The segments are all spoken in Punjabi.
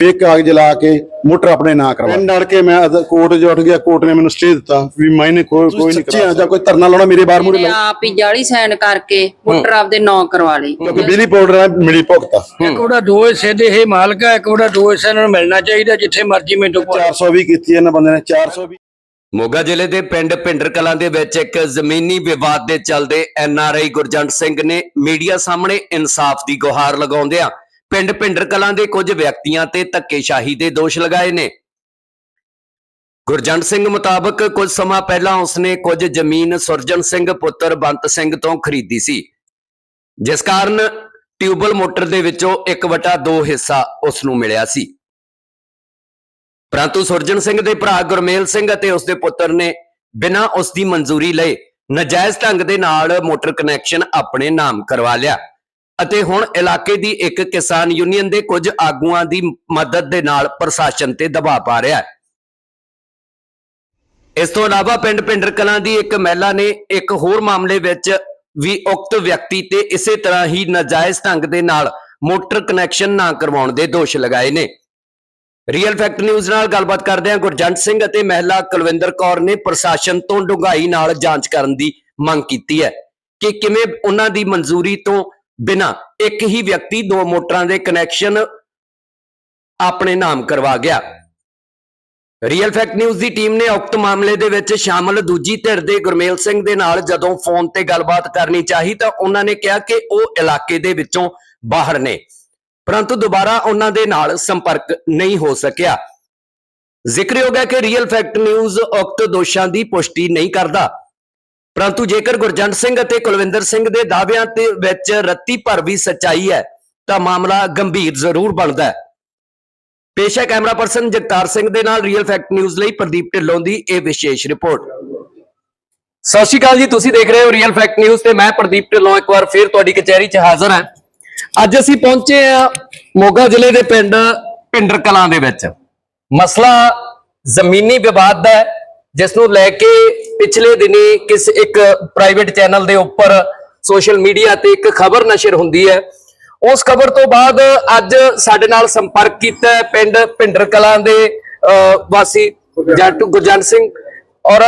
ਫੇਕ ਕਾਗਜ਼ ਲਾ ਕੇ ਮੋਟਰ ਆਪਣੇ ਨਾਂ ਕਰਵਾ ਪਿੰਡ ਅੜ ਕੇ ਮੈਂ ਕੋਰਟ 'ਚ ਉੱਠ ਗਿਆ ਕੋਰਟ ਨੇ ਮੈਨੂੰ ਸਟੇ ਦਿੱਤਾ ਵੀ ਮੈਨੇ ਕੋਈ ਕੋਈ ਨਹੀਂ ਕਰਾ ਜਾਂ ਕੋਈ ਧਰਨਾ ਲਾਉਣਾ ਮੇਰੇ ਬਾਹਰ ਮੂਰੇ ਇਹਨੇ ਆਪ ਹੀ ਜਾਲੀ ਸਾਈਨ ਕਰਕੇ ਮੋਟਰ ਆਪਦੇ ਨਾਂ ਕਰਵਾ ਲਈ। ਕਿਉਂਕਿ ਬਿਜਲੀ ਨਾਲ ਮਿਲੀ ਭੁਗਤਾ। ਇੱਕ ਉਹਦਾ ਦੋ ਹਿੱਸੇ ਦੇ ਇਹ ਮਾਲਕ ਹੈ ਇੱਕ ਉਹਦਾ ਦੋ ਹਿੱਸੇ ਇਹਨਾਂ ਨੂੰ ਮਿਲਣਾ ਚਾਹੀਦਾ ਜਿੱਥੇ ਮਰਜ਼ੀ ਮੈਨੂੰ ਪਵਾ 420 ਕੀਤੀ ਇਹਨਾਂ ਬੰਦੇ ਨੇ 420 ਮੋਗਾ ਜ਼ਿਲ੍ਹੇ ਦੇ ਪਿੰਡ ਪਿੰਡਰ ਕਲਾਂ ਦੇ ਵਿੱਚ ਇੱਕ ਜ਼ਮੀਨੀ ਵਿਵਾਦ ਦੇ ਚੱਲਦੇ ਐਨਆਰਆਈ ਗੁਰਜੰਟ ਸਿੰਘ ਨੇ ਮੀਡੀਆ ਸਾਹਮਣੇ ਇਨਸਾਫ ਦੀ ਗੁਹਾਰ ਲਗਾਉਂਦਿਆਂ ਪਿੰਡ ਭਿੰਡਰ ਕਲਾਂ ਦੇ ਕੁਝ ਵਿਅਕਤੀਆਂ ਤੇ ਧੱਕੇਸ਼ਾਹੀ ਦੇ ਦੋਸ਼ ਲਗਾਏ ਨੇ। ਗੁਰਜੰਟ ਸਿੰਘ ਮੁਤਾਬਕ ਕੁਝ ਸਮਾਂ ਪਹਿਲਾਂ ਉਸਨੇ ਕੁਝ ਜ਼ਮੀਨ ਸੁਰਜਨ ਸਿੰਘ ਪੁੱਤਰ ਬੰਤ ਸਿੰਘ ਤੋਂ ਖਰੀਦੀ ਸੀ। ਜਿਸ ਕਾਰਨ ਟਿਊਬਲ ਮੋਟਰ ਦੇ ਵਿੱਚੋਂ 1/2 ਹਿੱਸਾ ਉਸ ਨੂੰ ਮਿਲਿਆ ਸੀ। ਪਰੰਤੂ ਸੁਰਜਨ ਸਿੰਘ ਦੇ ਭਰਾ ਗੁਰਮੇਲ ਸਿੰਘ ਅਤੇ ਉਸ ਦੇ ਪੁੱਤਰ ਨੇ ਬਿਨਾਂ ਉਸ ਦੀ ਮਨਜ਼ੂਰੀ ਲਏ ਨਜਾਇਜ਼ ਢੰਗ ਦੇ ਨਾਲ ਮੋਟਰ ਕਨੈਕਸ਼ਨ ਆਪਣੇ ਨਾਮ ਕਰਵਾ ਲਿਆ। ਅਤੇ ਹੁਣ ਇਲਾਕੇ ਦੀ ਇੱਕ ਕਿਸਾਨ ਯੂਨੀਅਨ ਦੇ ਕੁਝ ਆਗੂਆਂ ਦੀ ਮਦਦ ਦੇ ਨਾਲ ਪ੍ਰਸ਼ਾਸਨ ਤੇ ਦਬਾਅ ਪਾ ਰਿਹਾ ਹੈ। ਇਸ ਤੋਂ ਇਲਾਵਾ ਪਿੰਡ ਪਿੰਡਰ ਕਲਾਂ ਦੀ ਇੱਕ ਮਹਿਲਾ ਨੇ ਇੱਕ ਹੋਰ ਮਾਮਲੇ ਵਿੱਚ ਵੀ ਉਕਤ ਵਿਅਕਤੀ ਤੇ ਇਸੇ ਤਰ੍ਹਾਂ ਹੀ ਨਾਜਾਇਜ਼ ਢੰਗ ਦੇ ਨਾਲ ਮੋਟਰ ਕਨੈਕਸ਼ਨ ਨਾ ਕਰਵਾਉਣ ਦੇ ਦੋਸ਼ ਲਗਾਏ ਨੇ। ਰੀਅਲ ਫੈਕਟ ਨਿਊਜ਼ ਨਾਲ ਗੱਲਬਾਤ ਕਰਦੇ ਹਾਂ। ਗੁਰਜੰਟ ਸਿੰਘ ਅਤੇ ਮਹਿਲਾ ਕੁਲਵਿੰਦਰ ਕੌਰ ਨੇ ਪ੍ਰਸ਼ਾਸਨ ਤੋਂ ਡੂੰਘਾਈ ਨਾਲ ਜਾਂਚ ਕਰਨ ਦੀ ਮੰਗ ਕੀਤੀ ਹੈ ਕਿ ਕਿਵੇਂ ਉਹਨਾਂ ਦੀ ਮਨਜ਼ੂਰੀ ਤੋਂ ਬਿਨਾਂ ਇੱਕ ਹੀ ਵਿਅਕਤੀ ਦੋ ਮੋਟਰਾਂ ਦੇ ਕਨੈਕਸ਼ਨ ਆਪਣੇ ਨਾਮ ਕਰਵਾ ਗਿਆ। ਰੀਅਲ ਫੈਕਟ ਨਿਊਜ਼ ਦੀ ਟੀਮ ਨੇ ਉਕਤ ਮਾਮਲੇ ਦੇ ਵਿੱਚ ਸ਼ਾਮਲ ਦੂਜੀ ਧਿਰ ਦੇ ਗੁਰਮੇਲ ਸਿੰਘ ਦੇ ਨਾਲ ਜਦੋਂ ਫੋਨ ਤੇ ਗੱਲਬਾਤ ਕਰਨੀ ਚਾਹੀ ਤਾਂ ਉਹਨਾਂ ਨੇ ਕਿਹਾ ਕਿ ਉਹ ਇਲਾਕੇ ਦੇ ਵਿੱਚੋਂ ਬਾਹਰ ਨੇ, ਪਰੰਤੂ ਦੁਬਾਰਾ ਉਹਨਾਂ ਦੇ ਨਾਲ ਸੰਪਰਕ ਨਹੀਂ ਹੋ ਸਕਿਆ। ਜ਼ਿਕਰਯੋਗ ਹੈ ਕਿ ਰੀਅਲ ਫੈਕਟ ਨਿਊਜ਼ ਉਕਤ ਦੋਸ਼ਾਂ ਦੀ ਪੁਸ਼ਟੀ ਨਹੀਂ ਕਰਦਾ। ਪਰੰਤੂ ਜੇਕਰ ਗੁਰਜੰਟ ਸਿੰਘ ਅਤੇ ਕੁਲਵਿੰਦਰ ਸਿੰਘ ਦੇ ਦਾਅਵਿਆਂ ਤੇ ਵਿੱਚ ਰੱਤੀ ਭਰ ਵੀ ਸੱਚਾਈ ਹੈ, ਤਾਂ ਮਾਮਲਾ ਗੰਭੀਰ ਜ਼ਰੂਰ ਬਣਦਾ ਹੈ। ਪੇਸ਼ਾ ਕੈਮਰਾ ਪਰਸਨ ਜਗਤਾਰ ਸਿੰਘ ਦੇ ਨਾਲ ਰੀਅਲ ਫੈਕਟ ਨਿਊਜ਼ ਲਈ ਪ੍ਰਦੀਪ ਢਿੱਲੋਂ ਦੀ ਇਹ ਵਿਸ਼ੇਸ਼ ਰਿਪੋਰਟ। ਸਤਿ ਸ਼੍ਰੀ ਅਕਾਲ ਜੀ, ਤੁਸੀਂ ਦੇਖ ਰਹੇ ਹੋ ਰੀਅਲ ਫੈਕਟ ਨਿਊਜ਼ ਤੇ ਮੈਂ ਪ੍ਰਦੀਪ ਢਿੱਲੋਂ ਇੱਕ ਵਾਰ ਫਿਰ ਤੁਹਾਡੀ ਕਚਹਿਰੀ 'ਚ ਹਾਜ਼ਰ ਹਾਂ। ਅੱਜ ਅਸੀਂ ਪਹੁੰਚੇ ਆ ਮੋਗਾ ਜ਼ਿਲ੍ਹੇ ਦੇ ਪਿੰਡ ਪਿੰਡਰ ਕਲਾਂ ਦੇ ਵਿੱਚ। ਮਸਲਾ ਜ਼ਮੀਨੀ ਵਿਵਾਦ ਦਾ ਹੈ। ਜਿਸ ਨੂੰ ਲੈ ਕੇ ਪਿਛਲੇ ਦਿਨੀ ਕਿਸ ਇੱਕ ਪ੍ਰਾਈਵੇਟ ਚੈਨਲ ਦੇ ਉੱਪਰ ਸੋਸ਼ਲ ਮੀਡੀਆ ਤੇ ਇੱਕ ਖਬਰ ਨਸ਼ਰ ਹੁੰਦੀ ਹੈ। ਉਸ ਖਬਰ ਤੋਂ ਬਾਅਦ ਅੱਜ ਸਾਡੇ ਨਾਲ ਸੰਪਰਕ ਕੀਤਾ ਪਿੰਡ ਪਿੰਡਰ ਕਲਾਂ ਦੇ ਵਾਸੀ ਜੱਟ ਗੁਰਜੰਟ ਸਿੰਘ। ਔਰ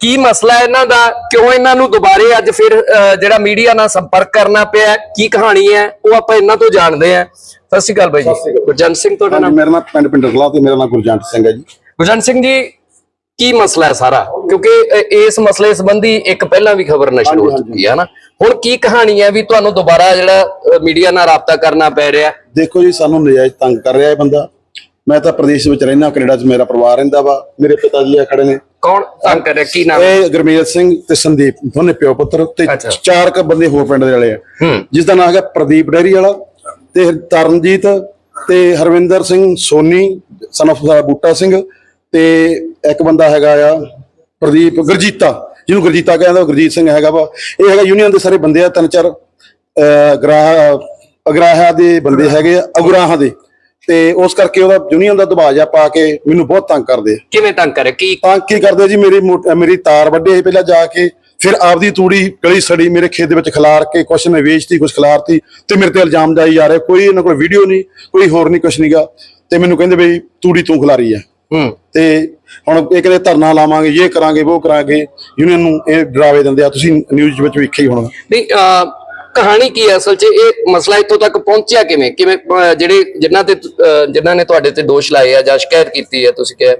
ਕੀ ਮਸਲਾ ਇਹਨਾਂ ਦਾ ਕਿਉਂ ਇਹਨਾਂ ਨੂੰ ਦੁਬਾਰੇ ਅੱਜ ਫਿਰ ਜਿਹੜਾ ਮੀਡੀਆ ਨਾਲ ਸੰਪਰਕ ਕਰਨਾ ਪਿਆ ਕੀ ਕਹਾਣੀ ਹੈ ਉਹ ਆਪਾਂ ਇਹਨਾਂ ਤੋਂ ਜਾਣਦੇ ਹਾਂ। ਸਤਿ ਸ਼੍ਰੀ ਅਕਾਲ ਬਾਈ ਜੀ। ਗੁਰਜੰਟ ਸਿੰਘ ਤੁਹਾਡਾ ਨਾਮ? ਮੇਰਾ ਨਾਮ ਪਿੰਡ ਪਿੰਡ ਰਲਾ ਤੇ ਮੇਰਾ ਨਾਮ ਗੁਰਜੰਟ ਸਿੰਘ ਹੈ ਜੀ। ਗੁਰਜੰਟ ਸਿੰਘ ਜੀ ਕੀ ਮਸਲਾ ਹੈ ਸਾਰਾ? ਕਿਉਂਕਿ ਇਸ ਮਸਲੇ ਸੰਬੰਧੀ ਇੱਕ ਪਹਿਲਾਂ ਵੀ ਖਬਰ ਨਸ਼ਰ ਹੋ ਚੁੱਕੀ ਹੈ ਨਾ ਹੁਣ ਕੀ ਕਹਾਣੀ ਹੈ ਵੀ ਤੁਹਾਨੂੰ ਦੁਬਾਰਾ ਜਿਹੜਾ ਮੀਡੀਆ ਨਾਲ ਰਾਬਤਾ ਕਰਨਾ ਪੈ ਰਿਹਾ? ਦੇਖੋ ਜੀ ਸਾਨੂੰ ਨਜਾਇਜ਼ ਤੰਗ ਕਰ ਰਿਹਾ ਇਹ ਬੰਦਾ। ਮੈਂ ਤਾਂ ਪ੍ਰਦੇਸ਼ ਵਿੱਚ ਰਹਿਣਾ ਕੈਨੇਡਾ 'ਚ ਮੇਰਾ ਪਰਿਵਾਰ ਰਹਿੰਦਾ ਵਾ। ਮੇਰੇ ਪਿਤਾ ਜੀ ਆ ਖੜੇ ਨੇ। ਕੌਣ ਤੰਗ ਕਰ ਰਿਹਾ? ਕੀ ਨਾਮ ਇਹ ਗੁਰਮੇਲ ਸਿੰਘ ਤੇ ਸੰਦੀਪ ਦੋਨੇ ਪਿਓ ਪੁੱਤਰ ਤੇ। ਚਾਰ ਕ ਬੰਦੇ ਹੋਰ ਪਿੰਡ ਦੇ ਵਾਲੇ ਆ। ਜਿਸ ਦਾ ਨਾਮ ਹੈਗਾ ਪ੍ਰਦੀਪ ਡੈਰੀ ਵਾਲਾ ਤੇ ਤਰਨਜੀਤ ਤੇ ਹਰਵਿੰਦਰ ਸਿੰਘ ਸੋਨੀ ਸਨ of ਬੂਟਾ ਸਿੰਘ ਤੇ ਇੱਕ ਬੰਦਾ ਹੈਗਾ ਆ ਪ੍ਰਦੀਪ ਗੁਰਜੀਤਾ ਜਿਹਨੂੰ ਗੁਰਜੀਤਾ ਕਹਿੰਦਾ ਉਹ ਗੁਰਜੀਤ ਸਿੰਘ ਹੈਗਾ ਵਾ। ਇਹ ਹੈਗਾ ਯੂਨੀਅਨ ਦੇ ਸਾਰੇ ਬੰਦੇ ਆ ਤਿੰਨ ਚਾਰ ਗ੍ਰਾਹ ਅਗਰਾਹਾਂ ਦੇ ਬੰਦੇ ਹੈਗੇ ਆ ਅਗਰਾਹਾਂ ਦੇ। ਤੇ ਉਸ ਕਰਕੇ ਉਹਦਾ ਯੂਨੀਅਨ ਦਾ ਦਬਾਅ ਜਿਹਾ ਪਾ ਕੇ ਮੈਨੂੰ ਬਹੁਤ ਤੰਗ ਕਰਦੇ ਆ। ਕਿਵੇਂ ਤੰਗ ਕਰ? ਕੀ ਤਾਂ ਕੀ ਕਰਦੇ ਜੀ? ਮੇਰੀ ਮੇਰੀ ਤਾਰ ਵੱਡੇ ਸੀ ਪਹਿਲਾਂ ਜਾ ਕੇ ਫਿਰ ਆਪਦੀ ਤੂੜੀ ਗਲੀ ਸੜੀ ਮੇਰੇ ਖੇਤ ਦੇ ਵਿੱਚ ਖਿਲਾਰ ਕੇ ਕੁਛ ਨੇ ਵੇਚਤੀ ਕੁਛ ਖਿਲਾਰਤੀ ਤੇ ਮੇਰੇ ਤੇ ਇਲਜ਼ਾਮ ਜਾਈ ਜਾ ਰਹੇ। ਕੋਈ ਇਹਨਾਂ ਕੋਲ ਵੀਡੀਓ ਨਹੀਂ ਕੋਈ ਹੋਰ ਨਹੀਂ ਕੁਛ ਨਹੀਂਗਾ ਤੇ ਮੈਨੂੰ ਕਹਿੰਦੇ ਬਈ ਤੂੜੀ ਤੂੰ ਖਿਲਾਰੀ ਆ। ਹੂੰ। ਤੇ ਹੁਣ ਇਹ ਕਹਿੰਦੇ ਧਰਨਾ ਲਾਵਾਂਗੇ ਇਹ ਕਰਾਂਗੇ ਉਹ ਕਰਾਂਗੇ ਯੂਨੀਅਨ ਨੂੰ ਇਹ ਡਰਾਵੇ ਦਿੰਦੇ ਆ। ਤੁਸੀਂ ਨਿਊਜ਼ ਵਿੱਚ ਵੇਖਿਆ ਹੀ ਹੋਣਾ। ਨਹੀਂ ਅ, ਕਹਾਣੀ ਕੀ ਹੈ ਅਸਲ 'ਚ? ਇਹ ਮਸਲਾ ਇੱਥੋਂ ਤੱਕ ਪਹੁੰਚਿਆ ਕਿਵੇਂ? ਕਿਵੇਂ ਜਿਹੜੇ ਜਿਨ੍ਹਾਂ ਤੇ ਜਿਨ੍ਹਾਂ ਨੇ ਤੁਹਾਡੇ ਤੇ ਦੋਸ਼ ਲਾਏ ਆ ਜਾਂ ਸ਼ਿਕਾਇਤ ਕੀਤੀ ਹੈ ਤੁਸੀਂ ਕਿਹਾ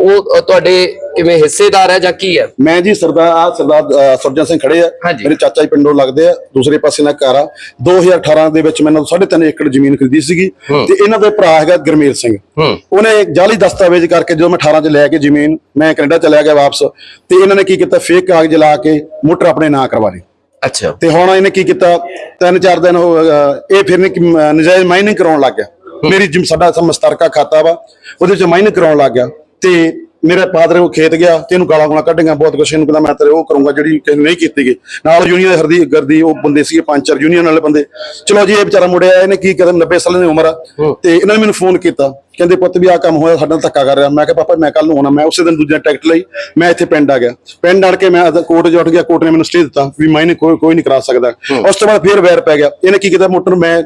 ਉਹ ਤੁਹਾਡੇ ਕਿਵੇਂ ਹਿੱਸੇਦਾਰ ਹੈ ਜਾਂ ਕੀ ਹੈ? ਮੈਂ ਜੀ ਸਰਦਾਰ ਆ ਸਰਦਾਰ ਸੁਰਜਨ ਸਿੰਘ ਖੜੇ ਆ। ਮੇਰੇ ਚਾਚਾ ਜੀ ਪਿੰਡੋਂ ਲੱਗਦੇ ਆ ਦੂਸਰੇ ਪਾਸੇ ਨਾਲ ਘਰ ਆ। 2018 ਦੇ ਵਿੱਚ ਮੈਨੂੰ 3.5 ਏਕੜ ਜ਼ਮੀਨ ਖਰੀਦੀ ਸੀਗੀ ਤੇ ਇਹਨਾਂ ਦਾ ਭਰਾ ਹੈਗਾ ਗਰਮੇਲ ਸਿੰਘ। ਉਹਨੇ ਇੱਕ ਜਾਲੀ ਦਸਤਾਵੇਜ਼ ਕਰਕੇ ਜਦੋਂ ਮੈਂ 18 ਚ ਲੈ ਕੇ ਜ਼ਮੀਨ ਮੈਂ ਕੈਨੇਡਾ ਚਲਿਆ ਗਿਆ ਵਾਪਸ ਤੇ ਇਹਨਾਂ ਨੇ ਕੀ ਕੀਤਾ? ਫੇਕ ਕਾਗਜ਼ ਲਾ ਕੇ ਮੋਟਰ ਆਪਣੇ ਨਾਂ ਕਰਵਾ ਲਈ ਅੱਛਾ। ਤੇ ਹੁਣ ਇਹਨੇ ਕੀ ਕੀਤਾ? ਤਿੰਨ ਚਾਰ ਦਿਨ ਹੋ ਇਹ ਫਿਰ ਨੇ ਕਿ, ਨਜਾਇਜ਼ ਮਾਈਨਿੰਗ ਕਰਾਉਣ ਲੱਗ ਗਿਆ। ਮੇਰੀ ਜਿਮ ਸਾਡਾ ਮਸਤਰਕਾ ਖਾਤਾ ਵਾ ਉਹਦੇ ਚ ਮਾਈਨਿੰਗ ਕਰਾਉਣ ਲੱਗ ਗਿਆ। ਤੇ ਮੇਰਾ ਫਾਦਰ ਉਹ ਖੇਤ ਗਿਆ ਤੇ ਇਹਨੂੰ ਗਾਲਾਂ ਗਾਲਾਂ ਕੱਢੀਆਂ ਬਹੁਤ ਕੁਛ ਇਹਨੂੰ ਕਹਿੰਦਾ ਮੈਂ ਤੇਰੇ ਉਹ ਕਰੂੰਗਾ ਜਿਹੜੀ ਕਿਸੇ ਨੇ ਨਹੀਂ ਕੀਤੀ ਗਈ। ਨਾਲ ਯੂਨੀਅਨ ਦੇ ਹਰਦੀ ਗਰਦੀ ਉਹ ਬੰਦੇ ਸੀਗੇ ਪੰਜ ਚਾਰ ਯੂਨੀਅਨ ਵਾਲੇ ਬੰਦੇ। ਚਲੋ ਜੀ ਇਹ ਵਿਚਾਰਾ ਮੁੜਿਆ ਇਹਨੇ ਕੀ ਕਰਾਂ 90 ਸਾਲਾਂ ਦੀ ਉਮਰ ਆ। ਤੇ ਇਹਨਾਂ ਨੇ ਮੈਨੂੰ ਫੋਨ ਕੀਤਾ। ਕਹਿੰਦੇ ਪੁੱਤ ਵੀ ਆ ਕੰਮ ਹੋਇਆ ਸਾਡਾ ਧੱਕਾ ਕਰ ਰਿਹਾ। ਮੈਂ ਕਿਹਾ ਪਾਪਾ ਮੈਂ ਕੱਲ ਨੂੰ ਆਉਣਾ। ਮੈਂ ਉਸੇ ਦਿਨ ਦੂਜਾ ਟਿਕਟ ਲਈ ਮੈਂ ਇੱਥੇ ਪਿੰਡ ਆ ਗਿਆ। ਪਿੰਡ ਆਣ ਕੇ ਮੈਂ ਕੋਰਟ 'ਚ ਉੱਠ ਗਿਆ। ਕੋਰਟ ਨੇ ਮੈਨੂੰ ਸਟੇ ਦਿੱਤਾ ਵੀ ਮੈਂ ਕੋਈ ਕੋਈ ਨਹੀਂ ਕਰਾ ਸਕਦਾ। ਉਸ ਤੋਂ ਬਾਅਦ ਫਿਰ ਵੈਰ ਪੈ ਗਿਆ। ਇਹਨੇ ਕੀ ਕੀਤਾ? ਮੋਟਰ ਮੈਂ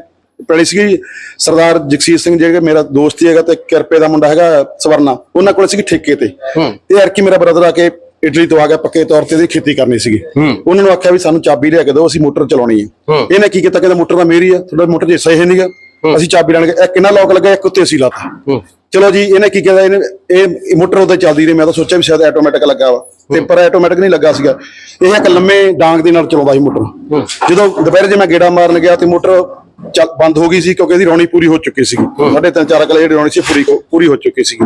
ਪੈਲੀ ਸੀਗੀ ਸਰਦਾਰ ਜਗਸੀਰ ਸਿੰਘ ਜਿਹੜੇ ਮੇਰਾ ਦੋਸਤ ਹੀ ਹੈਗਾ ਤੇ ਕਿਰਪੇ ਦਾ ਮੁੰਡਾ ਹੈਗਾ ਸਵਰਨਾ ਉਹਨਾਂ ਕੋਲ ਸੀਗੀ ਠੇਕੇ ਤੇ। ਇਹ ਯਾਰ ਕਿ ਮੇਰਾ ਬ੍ਰਦਰ ਆ ਕੇ ਇਟਲੀ ਤੋਂ ਆ ਗਿਆ ਪੱਕੇ ਤੌਰ ਤੇ ਇਹਦੀ ਖੇਤੀ ਕਰਨੀ ਸੀਗੀ। ਉਹਨਾਂ ਨੂੰ ਆਖਿਆ ਵੀ ਸਾਨੂੰ ਚਾਬੀ ਲਿਆ ਕੇ ਦਿਓ ਅਸੀਂ ਮੋਟਰ ਚਲਾਉਣੀ ਹੈ। ਇਹਨੇ ਕੀ ਕੀਤਾ ਕਹਿੰਦਾ ਮੋਟਰ ਤਾਂ ਮੇਰੀ ਆ ਤੁਹਾਡਾ ਮੋਟਰ ਜੇ ਸਹੀ ਨਹੀਂਗਾ ਅਸੀਂ ਚਾਬੀ ਲੈਣ ਗਏ ਇੱਕ ਇਹਨਾਂ ਲੋਕ ਲੱਗਾ ਇੱਕ ਉੱਤੇ ਅਸੀਂ ਲਾਤਾ। ਚਲੋ ਜੀ ਇਹਨੇ ਕੀ ਕੀਤਾ ਇਹਨੇ ਇਹ ਮੋਟਰ ਉਹਦੇ ਚੱਲਦੀ ਰਹੀ ਮੈਂ ਤਾਂ ਸੋਚਿਆ ਵੀ ਸ਼ਾਇਦ ਆਟੋਮੈਟਿਕ ਲੱਗਾ ਵਾ। ਤੇ ਪਰ ਆਟੋਮੈਟਿਕ ਨਹੀਂ ਲੱਗਾ ਸੀਗਾ। ਇਹ ਇੱਕ ਲੰਮੇ ਡਾਂਗ ਦੇ ਨਾਲ ਚਲਾਉਂਦਾ ਸੀ ਮੋਟਰ। ਜਦੋਂ ਦੁਪਹਿਰ ਜੇ ਮੈਂ ਗੇੜਾ ਮਾਰਨ ਗਿਆ ਤੇ ਮੋਟਰ ਚੱਲ ਬੰਦ ਹੋ ਗਈ ਸੀ ਕਿਉਂਕਿ ਇਹਦੀ ਰੌਣੀ ਪੂਰੀ ਹੋ ਚੁੱਕੀ ਸੀ। ਸਾਢੇ ਤਿੰਨ ਚਾਰ ਕਿਲੇ ਜਿਹੜੀ ਰੌਣੀ ਸੀ ਪੂਰੀ ਪੂਰੀ ਹੋ ਚੁੱਕੀ ਸੀ।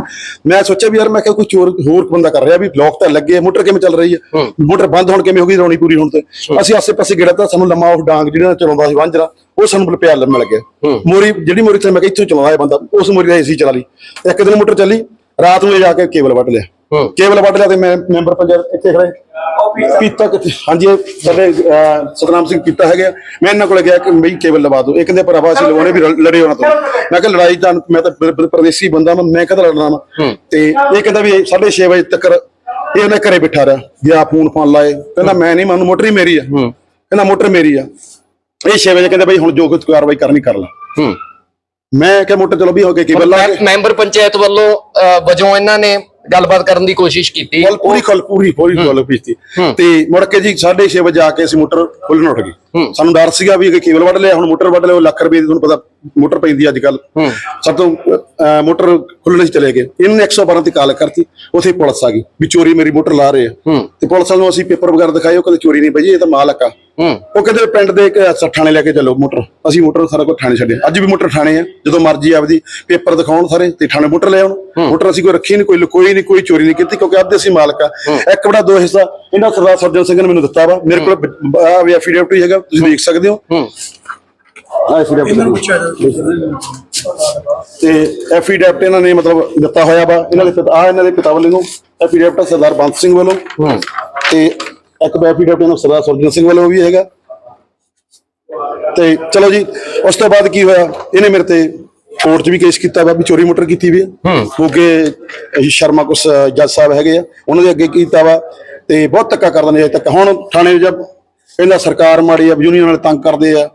ਮੈਂ ਸੋਚਿਆ ਵੀ ਯਾਰ ਮੈਂ ਕਿਹਾ ਕੋਈ ਚੋਰ ਹੋਰ ਬੰਦਾ ਕਰ ਰਿਹਾ ਵੀ ਲੋਕ ਤਾਂ ਲੱਗੇ ਮੋਟਰ ਕਿਵੇਂ ਚੱਲ ਰਹੀ ਹੈ? ਮੋਟਰ ਬੰਦ ਹੋਣ ਕਿਵੇਂ ਹੋ ਗਈ ਰੌਣੀ ਪੂਰੀ ਹੋਣ ਤੇ? ਅਸੀਂ ਆਸੇ ਪਾਸੇ ਗੇੜਾ ਤਾਂ ਸਾਨੂੰ ਲੰਮਾ ਉਹ ਡਾਂਗ ਜਿਹੜਾ ਚਲਾਉਂਦਾ ਸੀ ਵਾਂਝਰਾ ਉਹ ਸਾਨੂੰ ਪਿਆ ਮਿਲ ਗਿਆ। ਮੋਰੀ ਜਿਹੜੀ ਮੋਰੀ ਤੇ ਮੈਂ ਕਿਹਾ ਇੱਥੋਂ ਚਲਾਉਂਦਾ ਇਹ ਬੰਦਾ ਉਸ ਮੋਰੀ ਦਾ ਏਸੀ ਚਲਾ ਲਈ। ਇੱਕ ਦਿਨ ਮੋਟਰ ਚੱਲੀ ਰਾਤ ਨੂੰ ਜਾ ਕੇ ਕੇਬਲ ਵੱਢ ਲਿਆ। ਕੇਬਲ ਵੱਢ ਲਿਆ ਤੇ ਮੈਂ ਮੈਂਬਰ ਪੰਚਾਇਤ ਇੱਥੇ ਖੜੇ ਪੀਤਾ ਕਿੱਥੇ? ਹਾਂਜੀ ਸਾਡੇ ਸਤਨਾਮ ਸਿੰਘ ਪੀਤਾ ਹੈਗਾ ਮੈਂ ਇਹਨਾਂ ਕੋਲ ਗਿਆ ਕਿ ਬਈ ਕੇਬਲ ਲਵਾ ਦਿਓ। ਇਹ ਕਹਿੰਦੇ ਭਰਾਵਾ ਅਸੀਂ ਲਵਾਉਣੇ ਵੀ ਲੜੇ ਉਹਨਾਂ ਤੋਂ। ਮੈਂ ਕਿਹਾ ਲੜਾਈ ਤਾਂ ਮੈਂ ਤਾਂ ਪ੍ਰਦੇਸੀ ਬੰਦਾ ਮੈਂ ਕਦੋਂ ਲੜਨਾ ਤੇ ਇਹ ਕਹਿੰਦਾ ਵੀ 6:30 ਵਜੇ ਤੱਕ ਇਹ ਉਹਨੇ ਘਰੇ ਬਿਠਾ ਰਿਹਾ। ਗਿਆ ਫੋਨ ਫੋਨ ਲਾਏ। ਕਹਿੰਦਾ ਮੈਂ ਨਹੀਂ ਮੈਨੂੰ ਮੋਟਰ ਹੀ ਮੇਰੀ ਆ। ਕਹਿੰਦਾ ਮੋਟਰ ਮੇਰੀ ਆ। ਇਹ 6 ਵਜੇ ਕਹਿੰਦੇ ਬਈ ਹੁਣ ਜੋ ਕੁਝ ਕਾਰਵਾਈ ਕਰਨੀ ਕਰ ਲੈ। ਮੈਂ ਕਿਹਾ ਮੋਟਰ ਚਲੋ ਵੀ ਹੋ ਗਈ ਕੇਬਲ ਲਾ ਕੇ ਮੈਂਬਰ ਪੰਚਾਇਤ ਵੱਲੋਂ ਵਜੋਂ ਇਹਨਾਂ ਨੇ ਗੱਲਬਾਤ ਕਰਨ ਦੀ ਕੋਸ਼ਿਸ਼ ਕੀਤੀ। ਪੂਰੀ ਖਲ ਪੂਰੀ ਪੂਰੀ ਖਲ ਪੀਤੀ ਤੇ ਮੁੜ ਕੇ ਜੀ 6:30 ਵਜੇ ਆ ਕੇ ਅਸੀਂ ਮੋਟਰ ਖੋਲਣ ਉੱਠ ਗਏ। ਸਾਨੂੰ ਡਰ ਸੀਗਾ ਵੀ ਇਹ ਕੇਬਲ ਵੱਢ ਲਿਆ ਹੁਣ ਮੋਟਰ ਵੱਢ ਲਿਆ ਉਹ ਲੱਖ ਰੁਪਏ ਦੀ ਤੁਹਾਨੂੰ ਪਤਾ ਮੋਟਰ ਪੈਂਦੀ ਅੱਜ ਕੱਲ ਸਭ ਤੋਂ ਮੋਟਰ ਖੁੱਲਣੇ ਚਲੇ ਗਏ। ਇਹਨਾਂ ਨੇ 112 ਤੇ ਕਾਲ ਕਰਤੀ ਉਥੇ ਪੁਲਿਸ ਆ ਗਈ ਵੀ ਚੋਰੀ ਮੇਰੀ ਮੋਟਰ ਲਾ ਰਹੇ ਆ। ਤੇ ਪੁਲਿਸ ਨੂੰ ਅਸੀਂ ਪੇਪਰ ਵਗੈਰਾ ਦਿਖਾਏ ਉਹ ਕਹਿੰਦੇ ਚੋਰੀ ਨਹੀਂ ਭਾਈ ਇਹ ਤਾਂ ਮਾਲਕ ਆ। ਉਹ ਕਹਿੰਦੇ ਪਿੰਡ ਦੇ ਇੱਕ ਥਾਣੇ ਲੈ ਕੇ ਚੱਲੋ ਮੋਟਰ। ਅਸੀਂ ਮੋਟਰ ਸਾਰਾ ਕੁਝ ਥਾਣੇ ਛੱਡਿਆ। ਅੱਜ ਵੀ ਮੋਟਰ ਥਾਣੇ ਆ ਜਦੋਂ ਮਰਜ਼ੀ ਆਪਦੀ ਪੇਪਰ ਦਿਖਾਉਣ ਸਾਰੇ ਤੇ ਥਾਣੇ ਮੋਟਰ ਲੈ ਆਉਣ। ਮੋਟਰ ਅਸੀਂ ਕੋਈ ਰੱਖੀ ਨਹੀਂ ਕੋਈ ਲੁਕੋਈ ਨਹੀਂ ਕੋਈ ਚੋਰੀ ਨਹੀਂ ਕੀਤੀ ਕਿਉਂਕਿ ਅੱਧੇ ਅਸੀਂ ਮਾਲਕ ਆ। ਇੱਕ ਬੜਾ ਦੋ ਹਿੱਸਾ ਇਹਨਾਂ ਸਰਦਾਰ ਸਰਜਨ ਸਿੰਘ ਨੇ ਮੈਨੂੰ ਦਿੱਤਾ ਵਾ। ਮੇਰੇ ਕੋਲ ਆ ਵੀ ਐਫੀਡੇਵਿਟ ਹੀ ਹੈਗਾ। ਤੁਸੀਂ ਦੇਖ ਸਕਦੇ ਹੋ। ਆ ਤੇ ਐਫੀਡੇਵਿਟ ਇਹਨਾਂ ਨੇ ਮਤਲਬ ਦਿੱਤਾ ਹੋਇਆ ਵਾ। ਇਹਨਾਂ ਦੇ ਆ ਇਹਨਾਂ ਦੇ ਪਿਤਾ ਵੱਲੋਂ ਐਫੀਡੇਵਿਟ ਸਰਦਾਰ ਬੰਤ ਸਿੰਘ ਵੱਲੋਂ। ਤੇ ਇੱਕ ਐਫੀਡੇਵਿਟ ਇਹਨਾਂ ਸਰਦਾਰ ਸਰਜਨ ਸਿੰਘ ਵੱਲੋਂ ਵੀ ਹੈਗਾ। ਤੇ ਚਲੋ ਜੀ ਉਸ ਤੋਂ ਬਾਅਦ ਕੀ ਹੋਇਆ? ਇਹਨੇ ਮੇਰੇ ਤੇ ਕੋਰਟ 'ਚ ਵੀ ਕੇਸ ਕੀਤਾ ਵਾ ਵੀ ਚੋਰੀ ਮੋਟਰ ਕੀਤੀ ਵੀ ਹੈ। ਕਿਉਂਕਿ ਅਸੀਂ ਸ਼ਰਮਾ ਕੁਸ ਜੱਜ ਸਾਹਿਬ ਹੈਗੇ ਆ। ਉਹਨਾਂ ਦੇ ਅੱਗੇ ਕੀਤਾ ਵਾ। ਤੇ ਬਹੁਤ ਧੱਕਾ ਕਰਦਾ ਨੇ ਅਜੇ ਤੱਕ। ਹੁਣ ਥਾਣੇ ਜਦ ਕਹਿੰਦਾ ਸਰਕਾਰ ਮਾੜੀ ਆ ਯੂਨੀਅਨ ਵਾਲੇ ਤੰਗ ਕਰਦੇ ਆ।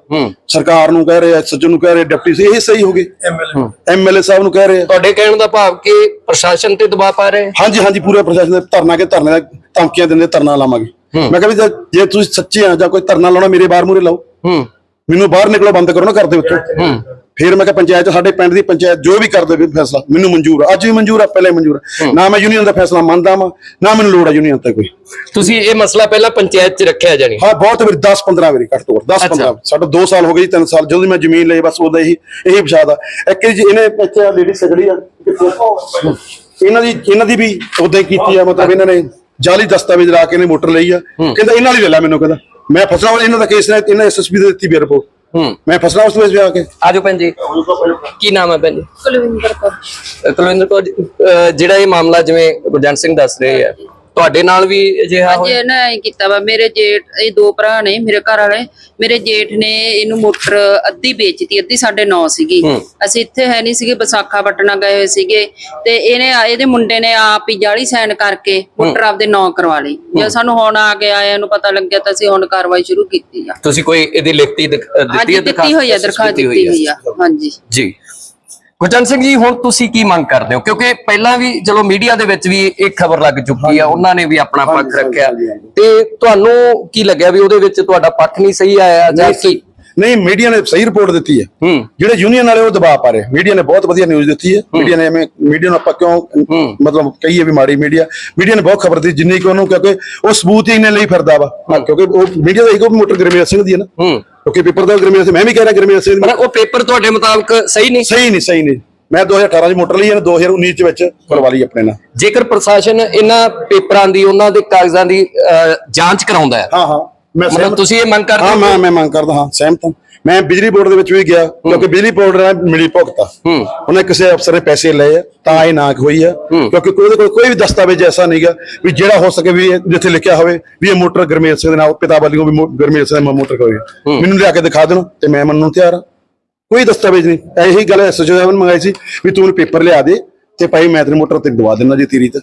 ਸਰਕਾਰ ਨੂੰ ਕਹਿ ਰਹੇ ਆ ਸੱਜਣ ਨੂੰ ਕਹਿ ਰਹੇ ਡਿਪਟੀ ਸੀ ਇਹ ਸਹੀ ਹੋ ਗਏ ਐਮਐਲਏ ਐਮਐਲਏ ਸਾਹਿਬ ਨੂੰ ਕਹਿ ਰਹੇ ਆ। ਤੁਹਾਡੇ ਕਹਿਣ ਦਾ ਭਾਵ ਕਿ ਪ੍ਰਸ਼ਾਸਨ ਤੇ ਦਬਾਅ ਪਾ ਰਹੇ? ਹਾਂਜੀ ਹਾਂਜੀ ਪੂਰੇ ਪ੍ਰਸ਼ਾਸਨ ਦੇ ਧਰਨਾ ਕੇ ਧਰਨੇ ਦਾ ਧਮਕੀਆਂ ਦਿੰਦੇ ਧਰਨਾ ਲਾਵਾਂਗੇ। ਮੈਂ ਕਿਹਾ ਵੀ ਜੇ- ਤੁਸੀਂ ਸੱਚੇ ਆ ਜਾਂ ਕੋਈ ਧਰਨਾ ਲਾਉਣਾ ਮੇਰੇ ਬਾਹਰ ਮੂਰੇ ਲਾਓ। ਮੈਨੂੰ ਬਾਹਰ ਨਿਕਲੋ ਬੰਦ ਕਰੋ ਨਾ ਕਰਦੇ ਉੱਥੋਂ ਫਿਰ ਮੈਂ ਕਿਹਾ ਪੰਚਾਇਤ ਸਾਡੇ ਪਿੰਡ ਦੀ ਪੰਚਾਇਤ ਜੋ ਵੀ ਕਰ ਦੇਵੇ ਫੈਸਲਾ ਮੈਨੂੰ ਮਨਜ਼ੂਰ ਆ ਅੱਜ ਵੀ ਮਨਜ਼ੂਰ ਆ ਪਹਿਲੇ ਮਨਜ਼ੂਰ ਆ। ਨਾ ਮੈਂ ਯੂਨੀਅਨ ਦਾ ਫੈਸਲਾ ਮੰਨਦਾ ਵਾਂ ਨਾ ਮੈਨੂੰ ਲੋੜ ਆ ਯੂਨੀਅਨ ਤੇ ਕੋਈ। ਤੁਸੀਂ ਇਹ ਮਸਲਾ ਪਹਿਲਾਂ ਪੰਚਾਇਤ 'ਚ ਰੱਖਿਆ ਜਾਣੀ। ਹਾਂ ਬਹੁਤ ਵਾਰੀ 10 15 ਵਾਰੀ ਘੱਟ ਤੋਂ ਘੱਟ 10 15 ਸਾਡਾ 2 ਸਾਲ ਹੋ ਗਏ ਜੀ 3 ਸਾਲ ਜਦੋਂ ਮੈਂ ਜ਼ਮੀਨ ਲਈ ਬਸ ਉਹਦਾ ਇਹੀ ਇਹੀ ਆ। ਇੱਕ ਜੀ ਇਹਨੇ ਇੱਥੇ ਲੇਡੀ ਸਗੜੀ ਆ ਇਹਨਾਂ ਦੀ ਇਹਨਾਂ ਦੀ ਵੀ ਉਦਾਂ ਹੀ ਕੀਤੀ ਆ ਮਤਲਬ ਇਹਨਾਂ ਨੇ ਜਾਲੀ ਦਸਤਾਵੇਜ਼ ਲਾ ਕੇ ਇਹਨੇ ਮੋਟਰ ਲਈ ਆ। ਕਹਿੰਦਾ ਇਹਨਾਂ ਲਈ ਲੈ ਲੈ ਮੈਨੂੰ ਕਹਿੰਦਾ। ਮੈਂ ਫਸਣਾ ਇਹਨਾਂ ਦਾ ਕੇਸ ਨੇ ਇਹਨਾਂ ਐਸਐਸਪੀ ਦੇ ਦਿੱਤੀ ਵੀ ਰਿਪੋਰਟ। ਹੂੰ। ਮੈਂ ਫਸਣਾ ਉਸ ਵਿੱਚ ਆ ਕੇ। ਆਜੋ ਭੈਣ ਜੀ। ਕੀ ਨਾਮ ਹੈ ਭੈਣ ਜੀ? ਕੁਲਵਿੰਦਰ ਕੌਰ। ਕੁਲਵਿੰਦਰ ਕੌਰ ਜੀ, ਅਹ ਜਿਹੜਾ ਇਹ ਮਾਮਲਾ ਜਿਵੇਂ ਗੁਰਜੰਟ ਸਿੰਘ ਦੱਸ ਰਹੇ ਆ ਤੁਹਾਡੇ ਨਾਲ ਵੀ ਅਜਿਹਾ ਅੱਜ ਹੋਇਆ? ਇਹਨਾਂ ਐ ਕੀਤਾ ਵਾ ਮੇਰੇ ਜੇਠ ਇਹ ਦੋ ਭਰਾ ਨੇ ਮੇਰੇ ਘਰ ਵਾਲੇ। ਮੇਰੇ ਜੇਠ ਨੇ ਇਹਨੂੰ ਮੋਟਰ ਅੱਧੀ ਵੇਚਤੀ ਅੱਧੀ ਸਾਡੇ ਨਾਂ ਸੀਗੀ। ਅਸੀਂ ਇੱਥੇ ਹੈ ਨਹੀਂ ਸੀਗੇ ਵਿਸਾਖਾ ਪਟਨਾ ਗਏ ਹੋਏ ਸੀਗੇ। ਤੇ ਇਹਨੇ ਇਹਦੇ ਮੁੰਡੇ ਨੇ ਆਪ ਹੀ ਜਾਲੀ ਸਾਈਨ ਕਰਕੇ ਮੋਟਰ ਆਪਦੇ ਨਾਂ ਕਰਵਾ ਲਈ। ਜੇ ਸਾਨੂੰ ਹੁਣ ਆ ਕੇ ਆਇਆ ਨੂੰ ਪਤਾ ਲੱਗਿਆ ਤਾਂ ਅਸੀਂ ਹੁਣ ਕਾਰਵਾਈ ਸ਼ੁਰੂ ਕੀਤੀ ਆ। ਤੁਸੀਂ ਕੋਈ ਇਹਦੀ ਲਿਖਤੀ ਦਿੱਤੀ ਹੈ ਦਿੱਤੀ ਹੋਈ ਆ ਦਰਖਾਸਤ ਦਿੱਤੀ ਹੋਈ ਆ। ਹਾਂਜੀ। ਜੀ। ਗੁਰਜੰਟ ਸਿੰਘ ਜੀ ਹੁਣ ਤੁਸੀਂ ਕੀ ਮੰਗ ਕਰਦੇ ਹੋ? ਕਿਉਂਕਿ ਪਹਿਲਾਂ ਵੀ ਚਲੋ ਮੀਡੀਆ ਦੇ ਵਿੱਚ ਵੀ ਇੱਕ ਖਬਰ ਲੱਗ ਚੁੱਕੀ ਆ ਉਹਨਾਂ ਨੇ ਵੀ ਆਪਣਾ ਪੱਖ ਰੱਖਿਆ। ਤੇ ਤੁਹਾਨੂੰ ਕੀ ਲੱਗਿਆ ਵੀ ਉਹਦੇ ਵਿੱਚ ਤੁਹਾਡਾ ਪੱਖ ਨਹੀਂ ਸਹੀ ਆਇਆ ਜਾਂ ਕੀ? ਨਹੀਂ ਮੀਡੀਆ ਨੇ ਸਹੀ ਰਿਪੋਰਟ ਦਿੱਤੀ ਹੈ। ਜਿਹੜੇ ਯੂਨੀਅਨ ਵਾਲੇ ਉਹ ਦਬਾਅ ਪਾ ਰਹੇ ਮੀਡੀਆ ਨੇ ਬਹੁਤ ਵਧੀਆ ਨਿਊਜ਼ ਦਿੱਤੀ ਹੈ। ਮੀਡੀਆ ਨੇ ਐਵੇਂ ਮੀਡੀਆ ਨੂੰ ਆਪਾਂ ਕਿਉਂ ਮਤਲਬ ਕਹੀਏ ਵੀ ਮਾੜੀ ਮੀਡੀਆ। ਮੀਡੀਆ ਨੇ ਬਹੁਤ ਖਬਰ ਦਿੱਤੀ ਜਿੰਨੀ ਕਿ ਉਹਨੂੰ ਕਿਉਂਕਿ ਉਹ ਸਬੂਤ ਹੀ ਇਹਨੇ ਲਈ ਫਿਰਦਾ ਵਾ। ਕਿਉਂਕਿ ਉਹ ਮੀਡੀਆ ਦਾ ਇੱਕ ਮੋਟਰ ਗਰਮੇਲ ਸਿੰਘ ਦੀ ਹੈ ਨਾ। ਕਿਉਂਕਿ ਪੇਪਰ ਦਾ ਗਰਮੇਲ ਸਿੰਘ ਮੈਂ ਵੀ ਕਹਿ ਰਿਹਾ ਗਰਮੇਲ ਸਿੰਘ ਦੀ ਪਰ ਉਹ ਪੇਪਰ ਤੁਹਾਡੇ ਮੁਤਾਬਕ ਸਹੀ ਨਹੀਂ ਸਹੀ ਨਹੀਂ ਸਹੀ ਨਹੀਂ। ਮੈਂ 2018 ਚ ਮੋਟਰ ਲਈ ਇਹਨੇ 2019 ਚ ਵਿੱਚ ਕਰਵਾ ਲਈ ਆਪਣੇ ਨਾਲ। ਜੇਕਰ ਪ੍ਰਸ਼ਾਸਨ ਇਹਨਾਂ ਪੇਪਰਾਂ ਦੀ ਉਹਨਾਂ ਦੇ ਕਾਗਜ਼ਾਂ ਦੀ ਅਹ, ਜਾਂਚ ਕਰਾਉਂਦਾ ਹੈ ਹਾਂ ਹਾਂ। ਮੈਂ ਮਤਲਬ ਸਹਿਮਤ ਤੁਸੀਂ ਇਹ ਮੰਗ ਕਰਦੇ ਹਾਂ ਹੋ ਮੈਂ ਮੈਂ ਮੰਗ ਕਰਦਾ ਹਾਂ ਸਹਿਮਤ ਹਾਂ। ਮੈਂ ਬਿਜਲੀ ਬੋਰਡ ਦੇ ਵਿੱਚ ਵੀ ਗਿਆ ਕਿਉਂਕਿ ਬਿਜਲੀ ਬੋਰਡ ਨੇ ਮਿਲੀ ਭੁਗਤਾ। ਉਹਨੇ ਕਿਸੇ ਅਫਸਰ ਨੇ ਪੈਸੇ ਲਏ ਆ ਤਾਂ ਇਹ ਨਾ ਹੋਈ ਆ। ਕਿਉਂਕਿ ਕੋਈ ਕੋਲ ਕੋਈ ਵੀ ਦਸਤਾਵੇਜ਼ ਐਸਾ ਨਹੀਂਗਾ ਵੀ ਜਿਹੜਾ ਹੋ ਸਕੇ ਵੀ ਜਿੱਥੇ ਲਿਖਿਆ ਹੋਵੇ ਵੀ ਇਹ ਮੋਟਰ ਗਰਮੇਲ ਸਿੰਘ ਦੇ ਨਾਲ ਪਿਤਾ ਵਾਲੀਓ ਵੀ ਗਰਮੇਲ ਸਿੰਘ ਦੀ ਮੋਟਰ ਹੋਵੇ ਮੈਨੂੰ ਲਿਆ ਕੇ ਦਿਖਾ ਦੇਣ ਤੇ ਮੈਂ ਮੰਨਣ ਨੂੰ ਤਿਆਰ ਆ। ਕੋਈ ਦਸਤਾਵੇਜ਼ ਨਹੀਂ। ਇਹੀ ਗੱਲ ਐਸਐਚਓ ਸਾਹਿਬ ਨੇ ਮੰਗਾਈ ਸੀ ਵੀ ਤੂੰ ਪੇਪਰ ਲਿਆ ਦੇ ਤੇ ਭਾਈ ਮੈਂ ਤੇਰੀ ਮੋਟਰ ਤੇ ਦਵਾ ਦਿੰਦਾ ਜੀ ਤੇਰੀ ਤੇ।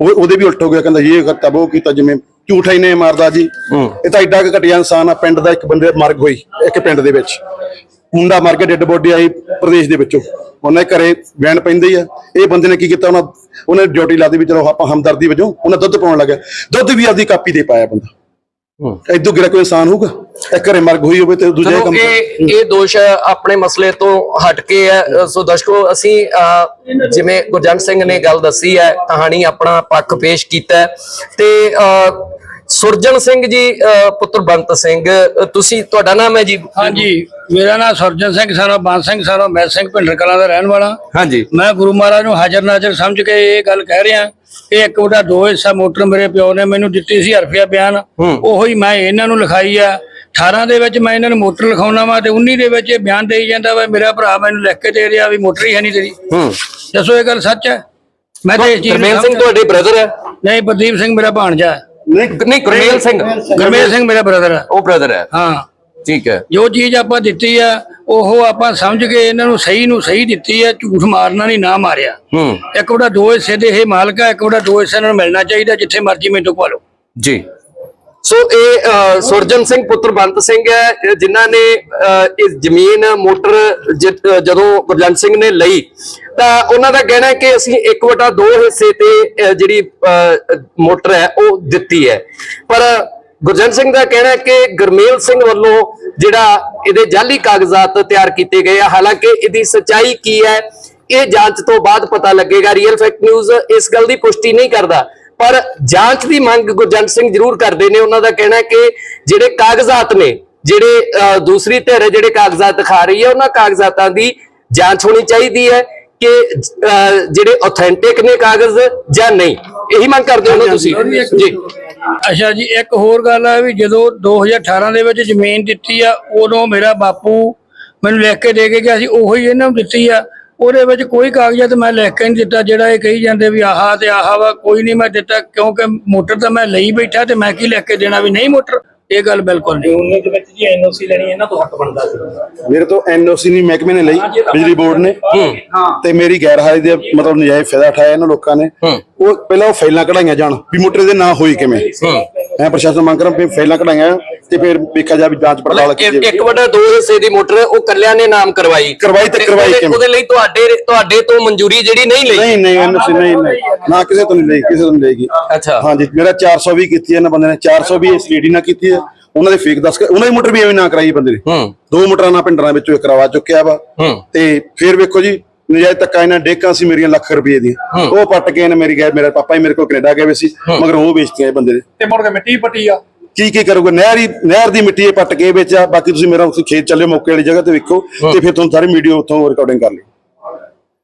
ਉਹਦੇ ਵੀ ਉਲਟ ਹੋ ਗਿਆ ਕਹਿੰਦਾ ਇਹ ਕਰਤਾ ਉਹ ਕੀਤਾ ਜਿਵੇਂ ਝੂਠਾ ਹੀ ਨੇ ਮਾਰਦਾ ਜੀ। ਇਹ ਤਾਂ ਐਡਾ ਕੁ ਘਟਿਆ ਇਨਸਾਨ ਆ ਪਿੰਡ ਦਾ ਇੱਕ ਬੰਦੇ ਮਰਗ ਹੋਈ ਇੱਕ ਪਿੰਡ ਦੇ ਵਿੱਚ। ਮੁੰਡਾ ਮਰ ਗਿਆ ਡੈੱਡ ਬੋਡੀ ਆਈ ਪ੍ਰਦੇਸ਼ ਦੇ ਵਿੱਚੋਂ। ਉਹਨੇ ਘਰੇ ਵੈਨ ਪੈਂਦੀ ਆ। ਇਹ ਬੰਦੇ ਨੇ ਕੀ ਕੀਤਾ ਉਹਨਾਂ ਉਹਨੇ ਡਿਊਟੀ ਲਾਦੀ ਵੀ ਚਲੋ ਆਪਾਂ ਹਮਦਰਦੀ ਵਜੋਂ ਉਹਨਾਂ ਦੁੱਧ ਪਾਉਣ ਲੱਗਾ ਦੁੱਧ ਵੀ ਆਪਦੀ ਕਾਪੀ ਤੇ ਪਾਇਆ ਬੰਦਾ। ਐਦੋਂ ਗਿਰਾ ਕੋਈ ਇਨਸਾਨ ਹੋਊਗਾ? ਇਹ ਘਰੇ ਮਰਗ ਹੋਈ ਹੋਵੇ ਤੇ ਦੂਜੇ ਕੰਮ ਇਹ ਇਹ ਦੋਸ਼ ਆਪਣੇ ਮਸਲੇ ਤੋਂ ਹਟ ਕੇ ਹੈ। ਸੋ ਦਰਸ਼ਕੋ ਅਸੀਂ ਜਿਵੇਂ ਗੁਰਜੰਟ ਸਿੰਘ ਨੇ ਗੱਲ ਦੱਸੀ ਹੈ ਕਹਾਣੀ ਆਪਣਾ ਪੱਖ ਪੇਸ਼ ਕੀਤਾ ਤੇ ਸੁਰਜਨ ਸਿੰਘ ਜੀ ਪੁੱਤਰ ਬੰਤ ਸਿੰਘ ਤੁਸੀਂ ਤੁਹਾਡਾ ਨਾਮ ਹੈ ਜੀ? ਹਾਂਜੀ ਮੇਰਾ ਨਾਮ ਸਰਜਨ ਸਿੰਘ ਸਾਰਾ ਬੰਦ ਸਿੰਘ ਸਾਰਾ ਮੈਤ ਸਿੰਘ ਭਿੰਡਰ ਕਲਾਂ ਦਾ ਰਹਿਣ ਵਾਲਾ। ਹਾਂਜੀ। ਮੈਂ ਗੁਰੂ ਮਹਾਰਾਜ ਨੂੰ ਹਾਜ਼ਰ ਨਾਜ਼ਰ ਸਮਝ ਕੇ ਇਹ ਗੱਲ ਕਹਿ ਰਿਹਾ ਇਹ ਇੱਕ ਉਹਦਾ ਦੋ ਹਿੱਸਾ ਮੋਟਰ ਮੇਰੇ ਪਿਓ ਨੇ ਮੈਨੂੰ ਦਿੱਤੀ ਸੀ ਹਰਫਿਆ ਬਿਆਨ। ਉਹੋ ਹੀ ਮੈਂ ਇਹਨਾਂ ਨੂੰ ਲਿਖਾਈ ਆ। 18 ਦੇ ਵਿੱਚ ਮੈਂ ਇਹਨਾਂ ਨੂੰ ਮੋਟਰ ਲਿਖਾਉਣਾ ਵਾ ਤੇ 19 ਦੇ ਵਿੱਚ ਇਹ ਬਿਆਨ ਦੇਈ ਜਾਂਦਾ ਵਾ ਮੇਰਾ ਭਰਾ ਮੈਨੂੰ ਲਿਖ ਕੇ ਦੇ ਰਿਹਾ ਵੀ ਮੋਟਰ ਹੀ ਹੈ ਨਹੀਂ ਤੇਰੀ। ਹੂੰ। ਦੱਸੋ ਇਹ ਗੱਲ ਸੱਚ ਹੈ? ਮੈਂ ਤੇ ਇਸ ਚੀਜ਼ ਨੂੰ ਗੁਰਮੇਲ ਸਿੰਘ ਤੁਹਾਡੇ ਬ੍ਰਦਰ ਹੈ? ਨਹੀਂ ਪ੍ਰਦੀਪ ਸਿੰਘ ਮੇਰਾ ਭਾਣਜਾ ਹੈ। ਨਹੀਂ ਨਹੀਂ ਗੁਰਮੇਲ ਸਿੰਘ। ਗੁਰਮੇਲ ਸਿੰਘ। ਮੇਰਾ ਬ੍ਰਦਰ ਹੈ ਉਹ ਬ੍ਰਦਰ ਹੈ। ਹਾਂ। ਠੀਕ ਹੈ। ਜੋ ਚੀਜ਼ ਆਪਾਂ ਦਿੱਤੀ ਆ ਉਹ ਆਪਾਂ ਸਮਝ ਕੇ ਇਹਨਾਂ ਨੂੰ ਸਹੀ ਨੂੰ ਸਹੀ ਦਿੱਤੀ ਆ ਝੂਠ ਮਾਰਨਾ ਨਹੀਂ ਨਾ ਮਾਰਿਆ। ਹੂੰ। ਇੱਕ ਉਹਦਾ ਦੋ ਹਿੱਸੇ ਦੇ ਇਹ ਮਾਲਕ ਆ ਇੱਕ ਉਹਦਾ ਦੋ ਹਿੱਸੇ ਇਹਨਾਂ ਨੂੰ ਮਿਲਣਾ ਚਾਹੀਦਾ ਜਿੱਥੇ ਮਰਜ਼ੀ ਮੈਨੂੰ ਪਾ ਲਓ ਜੀ। ਸੋ ਇਹ ਸੁਰਜਨ ਸਿੰਘ ਪੁੱਤਰ ਬੰਤ ਸਿੰਘ ਹੈ, ਇਹ ਜਿਨ੍ਹਾਂ ਨੇ ਇਸ ਜ਼ਮੀਨ, ਮੋਟਰ ਜਦੋਂ ਗੁਰਜੰਟ ਸਿੰਘ ਨੇ ਲਈ, ਤਾਂ ਉਹਨਾਂ ਦਾ ਕਹਿਣਾ ਹੈ ਕਿ ਅਸੀਂ 1/2 ਹਿੱਸੇ ਤੇ ਜਿਹੜੀ ਮੋਟਰ ਹੈ, ਉਹ ਦਿੱਤੀ ਹੈ। ਪਰ ਗੁਰਜੰਟ ਸਿੰਘ ਦਾ ਕਹਿਣਾ ਹੈ ਕਿ ਗੁਰਮੇਲ ਸਿੰਘ ਵੱਲੋਂ ਜਿਹੜਾ ਇਹਦੇ ਜਾਲੀ ਕਾਗਜ਼ਾਤ ਤਿਆਰ ਕੀਤੇ ਗਏ ਆ, ਹਾਲਾਂਕਿ ਇਹਦੀ ਸਚਾਈ ਕੀ ਹੈ, ਇਹ ਜਾਂਚ ਤੋਂ ਬਾਅਦ ਪਤਾ ਲੱਗੇਗਾ। ਰੀਅਲ ਫੈਕਟ ਨਿਊਜ਼ ਇਸ ਗੱਲ ਦੀ ਪੁਸ਼ਟੀ ਨਹੀਂ ਕਰਦਾ। ਪਰ ਜਾਂਚ ਦੀ ਮੰਗ ਗੁਰਜੰਟ ਸਿੰਘ ਜ਼ਰੂਰ ਕਰਦੇ ਨੇ। ਉਹਨਾਂ ਦਾ ਕਹਿਣਾ ਹੈ ਕਿ ਜਿਹੜੇ ਕਾਗਜ਼ਾਤ ਨੇ ਜਿਹੜੇ ਦੂਸਰੀ ਧਿਰ ਜਿਹੜੇ ਕਾਗਜ਼ਾਤ ਦਿਖਾ ਰਹੀ ਹੈ ਉਹਨਾਂ ਕਾਗਜ਼ਾਤਾਂ ਦੀ ਜਾਂਚ ਹੋਣੀ ਚਾਹੀਦੀ ਹੈ ਕਿ ਜਿਹੜੇ ਆਥੈਂਟਿਕ ਨੇ ਕਾਗਜ਼ ਜਾਂ ਨਹੀਂ। ਇਹੀ ਮੰਗ ਕਰਦੇ ਹੋ ਨਾ ਤੁਸੀਂ? ਜੀ। ਅੱਛਾ ਜੀ ਇੱਕ ਹੋਰ ਗੱਲ ਆ ਵੀ ਜਦੋਂ 2018 ਦੇ ਵਿੱਚ ਜ਼ਮੀਨ ਦਿੱਤੀ ਆ ਉਦੋਂ ਮੇਰਾ ਬਾਪੂ ਮੈਨੂੰ ਲਿਖ ਕੇ ਦੇ ਕੇ ਗਿਆ ਸੀ ਉਹੀ ਇਹਨਾਂ ਨੂੰ ਦਿੱਤੀ ਆ। ਉਹਦੇ ਵਿੱਚ ਕੋਈ ਕਾਗਜ਼ਾਤ ਮੈਂ ਲਿਖ ਕੇ ਨਹੀਂ ਦਿੱਤਾ, ਜਿਹੜਾ ਇਹ ਕਹੀ ਜਾਂਦੇ ਵੀ ਆਹਾ ਤੇ ਆਹਾ ਵਾ, ਕੋਈ ਨਹੀਂ ਮੈਂ ਦਿੱਤਾ, ਕਿਉਂਕਿ ਮੋਟਰ ਤਾਂ ਮੈਂ ਲਈ ਬੈਠਾ ਤੇ ਮੈਂ ਕੀ ਲਿਖ ਕੇ ਦੇਣਾ ਵੀ ਨਹੀਂ ਮੋਟਰ? ਇਹ ਗੱਲ ਬਿਲਕੁਲ ਨਹੀਂ। ਉਹਨੇ ਦੇ ਵਿੱਚ ਜੀ ਐਨਓਸੀ ਲੈਣੀ ਇਹਨਾਂ ਤੋਂ ਹੱਕ ਬਣਦਾ ਸੀ। ਮੇਰੇ ਤੋਂ ਐਨਓਸੀ ਨਹੀਂ ਮਹਿਕਮੇ ਨੇ ਲਈ ਬਿਜਲੀ ਬੋਰਡ ਨੇ। ਤੇ ਮੇਰੀ ਗੈਰ ਹਾਜ਼ਰੀ ਦੇ ਮਤਲਬ ਨਜਾਇਜ਼ ਫਾਇਦਾ ਉਠਾਇਆ ਇਹਨਾਂ ਲੋਕਾਂ ਨੇ। ਉਹ ਪਹਿਲਾਂ ਉਹ ਫਾਈਲਾਂ ਕਢਾਈਆਂ ਜਾਣ ਵੀ ਮੋਟਰ ਦੇ ਨਾਂ ਹੋਈ ਕਿਵੇਂ। ਮੈਂ ਪ੍ਰਸ਼ਾਸਨ ਮੰਗ ਕਰਾਂ ਵੀ ਫਾਈਲਾਂ ਕਢਾਈਆਂ ਤੇ ਫਿਰ ਵੇਖਿਆ ਜਾ ਵੀ ਜਾਂਚ ਪੜਤਾਲ ਕੀਤੀ ਇੱਕ- ਜਾਵੇ। ਇੱਕ ਵੱਡਾ ਦੋ ਹਿੱਸੇ ਦੀ ਮੋਟਰ ਉਹ ਕੱਲਿਆਂ ਨੇ ਨਾਮ ਕਰਵਾਈ। ਕਰਵਾਈ ਤੇ ਕਰਵਾਈ ਉਹਦੇ- ਕਿਵੇਂ? ਉਹਦੇ ਲਈ ਤੁਹਾਡੇ ਤੁਹਾਡੇ ਤੋਂ ਮਨਜ਼ੂਰੀ ਜਿਹੜੀ ਨਹੀਂ ਲਈ। ਨਹੀਂ ਨਹੀਂ ਐਨਓਸੀ ਨਹੀਂ ਨਹੀਂ ਨਾ ਕਿਸੇ ਤੋਂ ਨਹੀਂ ਲਈ ਕਿਸੇ ਤੋਂ ਨਹੀਂ ਲਈਗੀ। ਅੱਛਾ। ਹਾਂਜੀ ਮੇਰਾ 420 ਕੀਤੀ ਹੈ ਇਹਨਾਂ ਬੰਦੇ ਨੇ 420 ਇਸ ਲੇਡੀ ਨਾਲ ਕੀਤੀ ਹੈ। ਉਹਨਾਂ ਦੇ ਫੇਕ ਦੱਸ ਕੇ ਉਹਨਾਂ ਦੀ ਮੋਟਰ ਵੀ ਐਵੇਂ ਨਾ ਕਰਾਈ ਬੰਦੇ ਨੇ। ਹੂੰ। ਦੋ ਮੋਟਰਾਂ ਨਾਲ ਪਿੰਡਰਾਂ ਵਿੱਚੋਂ ਇੱਕ ਕਰਵਾ ਚੁੱਕਿਆ ਵਾ। ਹੂੰ। ਤੇ ਫਿਰ ਵੇਖੋ ਜੀ ਨਜਾਇਜ਼ ਧੱਕਾ ਇਹਨਾਂ ਡੇਕਾਂ ਸੀ ਮੇਰੀਆਂ ਲੱਖ ਰੁਪਏ ਦੀਆਂ। ਉਹ ਪੱਟ ਕੇ ਇਹਨੇ ਮੇਰੀ ਗਏ ਮੇਰਾ ਪਾਪਾ ਹੀ ਮੇਰੇ ਕੋਲ ਕੈਨੇਡਾ ਗਏ ਸੀ ਮਗਰ ਉਹ ਵੇਚਤੀਆਂ ਇਹ ਬੰਦੇ ਨੇ। ਤੇ ਮੁੜ ਕੇ ਮਿੱਟੀ ਪੱਟੀ ਆ। ਕੀ ਕੀ ਕਰੂਗਾ? ਨਹਿਰ ਹੀ ਨਹਿਰ ਦੀ ਮਿੱਟੀ ਇਹ ਪੱਟ ਕੇ ਵੇਚਿਆ। ਬਾਕੀ ਤੁਸੀਂ ਮੇਰਾ ਉੱਥੇ ਖੇਤ ਚੱਲਿਓ ਮੌਕੇ ਵਾਲੀ ਜਗ੍ਹਾ ਤੇ ਵੇਖੋ। ਤੇ ਫਿਰ ਤੁਹਾਨੂੰ ਸਾਰੀ ਵੀਡੀਓ ਉੱਥੋਂ ਰਿਕਾਰਡਿੰਗ ਕਰ ਲਈ।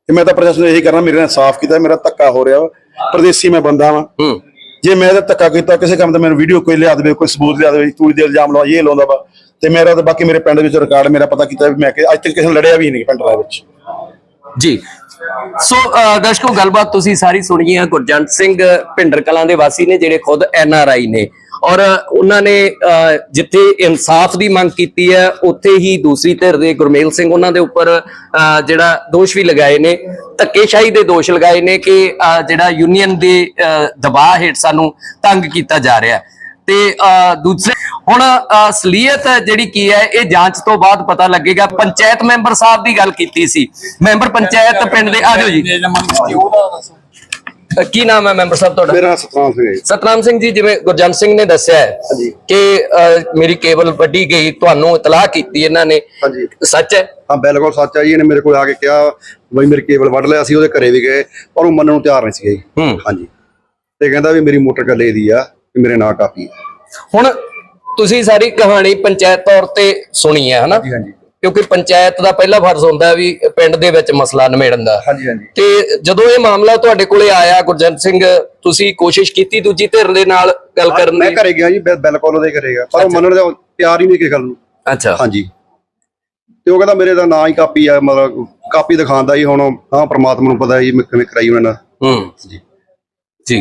ਤੇ ਮੈਂ ਤਾਂ ਪ੍ਰਸ਼ਾਸਨ ਨੂੰ ਇਹੀ ਕਰਨਾ ਮੇਰੇ ਨਾਲ ਸਾਫ਼ ਕੀਤਾ ਮੇਰਾ ਧੱਕਾ ਹੋ ਰਿਹਾ ਵਾ। ਪਰਦੇਸੀ ਮੈਂ ਬੰਦਾ ਵਾਂ। ਹੂੰ। ਜੇ ਮੈਂ ਇਹਦਾ ਧੱਕਾ ਕੀਤਾ, ਕਿਸੇ ਕੰਮ ਤੇ ਮੈਨੂੰ ਵੀਡੀਓ ਕੋਈ ਲਿਆ ਦੇਵੇ, ਕੋਈ ਸਬੂਤ ਲਿਆ ਦੇਵੇ ਤੂੜੀ ਦੇ ਇਲਜ਼ਾਮ ਲਾ ਇਹ ਲਾਉਂਦਾ ਵਾ, ਤੇ ਮੇਰਾ ਤਾਂ ਬਾਕੀ ਮੇਰੇ ਪਿੰਡ ਵਿੱਚ ਰਿਕਾਰਡ ਮੇਰਾ ਪਤਾ ਕੀਤਾ ਵੀ ਮੈਂ ਕਿ ਅੱਜ ਤੱਕ ਕਿਸੇ ਨਾਲ ਲੜਿਆ ਵੀ ਨਹੀਂ ਪਿੰਡ ਦੇ ਵਿੱਚ। ਜੀ। ਸੋ ਦਰਸ਼ਕੋ, ਗੱਲਬਾਤ ਤੁਸੀਂ ਸਾਰੀ ਸੁਣੀ ਹੈ ਗੁਰਜੰਟ ਸਿੰਘ ਭਿੰਡਰ ਕਲਾਂ ਦੇ ਵਾਸੀ ਨੇ, ਜਿਹੜੇ ਖੁਦ ਐਨ ਆਰ ਆਈ ਨੇ। ਔਰ ਉਹਨਾਂ ਨੇ ਜਿੱਥੇ ਇਨਸਾਫ ਦੀ ਮੰਗ ਕੀਤੀ ਹੈ ਉੱਥੇ ਹੀ ਦੂਸਰੀ ਧਿਰ ਦੇ ਗੁਰਮੇਲ ਸਿੰਘ ਉਹਨਾਂ ਦੇ ਉੱਪਰ ਜਿਹੜਾ ਦੋਸ਼ ਵੀ ਲਗਾਏ ਨੇ। ਧੱਕੇਸ਼ਾਹੀ ਦੇ ਦੋਸ਼ ਲਗਾਏ ਨੇ ਕਿ ਜਿਹੜਾ ਯੂਨੀਅਨ ਦੇ ਦਬਾਅ ਹੇਠ ਸਾਨੂੰ ਤੰਗ ਕੀਤਾ ਜਾ ਰਿਹਾ ਤੇ ਦੂਸਰੇ ਹੁਣ ਅਹ, ਅਸਲੀਅਤ ਜਿਹੜੀ ਕੀ ਹੈ ਇਹ ਜਾਂਚ ਤੋਂ ਬਾਅਦ ਪਤਾ ਲੱਗੇਗਾ। ਪੰਚਾਇਤ ਮੈਂਬਰ ਸਾਹਿਬ ਦੀ ਗੱਲ ਕੀਤੀ ਸੀ। ਮੈਂਬਰ ਪੰਚਾਇਤ ਪਿੰਡ ਦੇ ਆਜੋ ਜੀ। ਕੀ ਨਾਮ ਹੈ ਮੈਂਬਰ ਸਾਹਿਬ ਤੁਹਾਡਾ? ਮੇਰਾ ਸਤਨਾਮ ਸਿੰਘ ਹੈ ਜੀ। ਸਤਨਾਮ ਸਿੰਘ ਜੀ ਜਿਵੇਂ ਗੁਰਜੰਟ ਸਿੰਘ ਨੇ ਦੱਸਿਆ ਹੈ ਕਿ ਮੇਰੀ ਕੇਬਲ ਵੱਢੀ ਗਈ ਤੁਹਾਨੂੰ ਇਤਲਾਹ ਕੀਤੀ ਇਹਨਾਂ ਨੇ। ਹਾਂਜੀ। ਸੱਚ ਹੈ? ਹਾਂ ਬਿਲਕੁਲ ਸੱਚ ਆ ਜੀ ਇਹਨੇ ਮੇਰੇ ਕੋਲ ਆ ਕੇ ਕਿਹਾ ਬਈ ਮੇਰੇ ਕੇਬਲ ਵੱਢ ਲਿਆ ਸੀ ਉਹਦੇ ਘਰੇ ਵੀ ਗਏ ਪਰ ਉਹ ਮੰਨਣ ਨੂੰ ਤਿਆਰ ਨਹੀਂ ਸੀਗਾ ਜੀ। ਹੂੰ। ਹਾਂਜੀ। ਤੇ ਕਹਿੰਦਾ ਵੀ ਮੇਰੀ ਮੋਟਰ ਗੱਲੇ ਦੀ ਆ ਵੀ ਮੇਰੇ ਨਾਂ ਕਾਪੀ ਹੈ। ਹੁਣ ਤੁਸੀਂ ਸਾਰੀ ਕਹਾਣੀ ਪੰਚਾਇਤ ਤੌਰ ਤੇ ਸੁਣੀ ਹੈ ਹਨਾ? ਹਾਂਜੀ ਕਿਉਂਕਿ ਪੰਚਾਇਤ ਦਾ ਪਹਿਲਾ ਫਰਜ਼ ਹੁੰਦਾ ਹੈ ਵੀ ਪਿੰਡ ਦੇ ਵਿੱਚ ਮਸਲਾ ਨਿਮੇੜਨ ਦਾ। ਹਾਂਜੀ ਹਾਂਜੀ। ਤੇ ਜਦੋਂ ਇਹ ਮਾਮਲਾ ਤੁਹਾਡੇ ਕੋਲੇ ਆਇਆ ਗੁਰਜੰਟ ਸਿੰਘ ਤੁਸੀਂ ਕੋਸ਼ਿਸ਼ ਕੀਤੀ ਦੂਜੀ ਧਿਰ ਦੇ ਨਾਲ ਗੱਲ ਕਰਨ ਮੈਂ ਦੀ ਘਰੇ ਗਿਆ ਜੀ ਬਿਲਕੁਲ ਉਹਦੇ ਘਰੇ ਗਿਆ। ਪਰ ਉਹ ਮੰਨਣ ਦਾ ਤਿਆਰ ਹੀ ਨਹੀਂ ਕਿਸੇ ਗੱਲ ਨੂੰ। ਅੱਛਾ। ਹਾਂਜੀ। ਤੇ ਉਹ ਕਹਿੰਦਾ ਮੇਰੇ ਦਾ ਨਾਂ ਹੀ ਕਾਪੀ ਆ ਮਤਲਬ ਕਾਪੀ ਦਿਖਾਉਂਦਾ ਜੀ ਹੁਣ ਹਾਂ ਪ੍ਰਮਾਤਮਾ ਨੂੰ ਪਤਾ ਜੀ ਮੈਂ ਕਿਵੇਂ ਕਰਾਈ ਉਹਨਾਂ ਨਾਲ ਹੂੰ। ਜੀ। ਜੀ।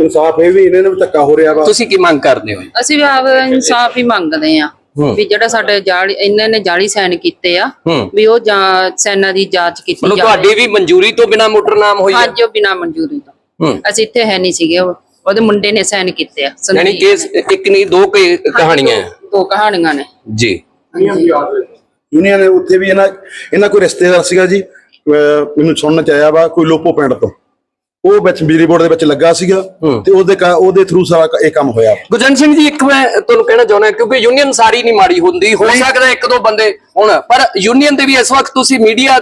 ਇਨਸਾਫ ਇਹ ਵੀ ਇਹਨਾਂ ਨੂੰ ਵੀ ਧੱਕਾ ਹੋ ਰਿਹਾ ਵਾ। ਤੁਸੀਂ ਕੀ ਮੰਗ ਕਰਦੇ ਹੋ ਅਸੀਂ ਵੀ ਆਪ ਇਨਸਾਫ ਹੀ ਮੰਗਦੇ ਆ। ਵੀ ਜਿਹੜਾ ਸਾਡੇ ਜਾਲੀ ਇਹਨਾਂ ਨੇ ਜਾਲੀ ਸਾਈਨ ਕੀਤੇ ਆ ਵੀ ਉਹ ਜਾਂ ਸੈਨਾ ਦੀ ਜਾਂਚ ਕੀਤੀ ਮਤਲਬ ਤੁਹਾਡੀ ਵੀ ਮਨਜ਼ੂਰੀ ਤੋਂ ਬਿਨਾ ਮੋਟਰ ਨਾਮ ਹੋਈ ਹੈ ਹਾਂਜੀ ਉਹ ਬਿਨਾ ਮਨਜ਼ੂਰੀ ਤੋਂ। ਅਸੀਂ ਇੱਥੇ ਹੈ ਨਹੀਂ ਸੀਗੇ ਉਹ ਉਹਦੇ ਮੁੰਡੇ ਨੇ ਸਾਈਨ ਕੀਤੇ ਆ ਯਾਨੀ ਕਿ ਇੱਕ ਨਹੀਂ ਦੋ ਕਹਾਣੀਆਂ। ਦੋ- ਕਹਾਣੀਆਂ ਨੇ। ਜੀ। ਯੂਨੀਅਨ ਨੇ ਉੱਥੇ ਵੀ ਇਹਨਾਂ ਇਹਨਾਂ ਕੋਈ ਰਿਸ਼ਤੇਦਾਰ ਸੀਗਾ ਜੀ ਮੈਨੂੰ ਸੁਣਨ ਚ ਆਇਆ ਵਾ ਕੋਈ ਲੋਪੋ ਪਿੰਡ ਤੋਂ। ਉਹ ਵਿੱਚ ਬਿਜਲੀ ਬੋਰਡ ਦੇ ਵਿੱਚ ਲੱਗਾ ਸੀਗਾ ਤੇ ਉਹਦੇ ਉਹਦੇ ਥਰੂ ਸਾਰਾ ਇਹ ਕੰਮ ਹੋਇਆ। ਗੁਰਜਨ ਸਿੰਘ ਜੀ ਇੱਕ ਮੈਂ ਤੁਹਾਨੂੰ ਕਹਿਣਾ ਚਾਹੁੰਦਾ ਕਿਉਂਕਿ ਯੂਨੀਅਨ ਸਾਰੀ ਨਹੀਂ ਮਾੜੀ ਹੁੰਦੀ। ਹੋ ਸਕਦਾ ਇੱਕ ਦੋ ਬੰਦੇ ਹੁਣ ਪਰ ਯੂਨੀਅਨ ਦੇ ਵੀ ਇਸ ਵਕਤ ਤੁਸੀਂ ਮੀਡੀਆ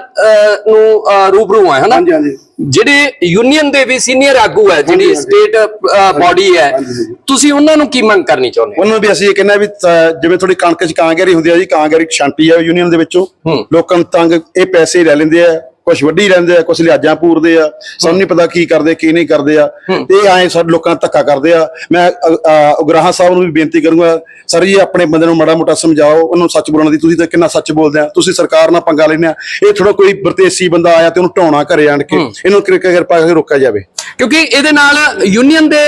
ਨੂੰ ਰੂਬਰੂ ਆ ਹਨਾ? ਹਾਂਜੀ ਹਾਂਜੀ। ਜਿਹੜੇ ਯੂਨੀਅਨ ਦੇ ਵੀ ਸੀਨੀਅਰ ਆਗੂ ਹੈ ਜਿਹੜੀ। ਸਟੇਟ ਬਾਡੀ ਹੈ। ਤੁਸੀਂ ਉਹਨਾਂ ਨੂੰ ਕੀ ਮੰਗ ਕਰਨੀ ਚਾਹੁੰਦੇ ਹੋ? ਉਹਨਾਂ ਨੂੰ ਵੀ ਅਸੀਂ ਇਹ ਕਹਿੰਦੇ ਵੀ ਜਿਵੇਂ ਥੋੜੀ ਕਣਕ ਚ ਕਾਂਗਰੀ ਹੁੰਦੀ ਆ ਜੀ ਕਾਂਗਰੀ ਛਾਂਟੀ ਆ ਯੂਨੀਅਨ ਦੇ ਵਿੱਚੋਂ। ਲੋਕਾਂ ਨੂੰ ਤੰਗ ਇਹ ਪੈਸੇ ਲੈ ਲੈਂਦੇ ਆ। ਕੁਝ ਵੱਡੀ ਲੈਂਦੇ ਆ ਕੁਝ ਲਿਆਜਾਂ ਪੂਰਦੇ ਆ ਸਾਨੂੰ ਨਹੀਂ ਪਤਾ ਕੀ ਕਰਦੇ ਕੀ ਨਹੀਂ ਕਰਦੇ ਆ। ਤੇ ਐਂ ਸਾਡੇ ਲੋਕਾਂ ਧੱਕਾ ਕਰਦੇ ਆ। ਮੈਂ ਉਗਰਾਹਾਂ ਸਾਹਿਬ ਨੂੰ ਵੀ ਬੇਨਤੀ ਕਰੂੰਗਾ ਸਰ ਜੀ ਆਪਣੇ ਬੰਦੇ ਨੂੰ ਮਾੜਾ ਮੋਟਾ ਸਮਝਾਓ ਉਹਨੂੰ ਸੱਚ ਬੋਲਣ ਦੀ। ਤੁਸੀਂ ਤਾਂ ਕਿੰਨਾ ਸੱਚ ਬੋਲਦੇ ਆ। ਤੁਸੀਂ ਸਰਕਾਰ ਨਾਲ ਪੰਗਾ ਲੈਂਦੇ ਆ। ਇਹ ਥੋੜਾ ਕੋਈ ਵਰਤੇਸੀ ਬੰਦਾ ਆਇਆ ਤੇ ਉਹਨੂੰ ਢਾਉਣਾ ਘਰੇ ਆਣ ਕੇ। ਇਹਨੂੰ ਕਿਰਪਾ ਕਿਰਪਾ ਕਰਕੇ ਰੋਕਿਆ ਜਾਵੇ। ਕਿਉਂਕਿ ਇਹਦੇ ਨਾਲ ਯੂਨੀਅਨ ਦੇ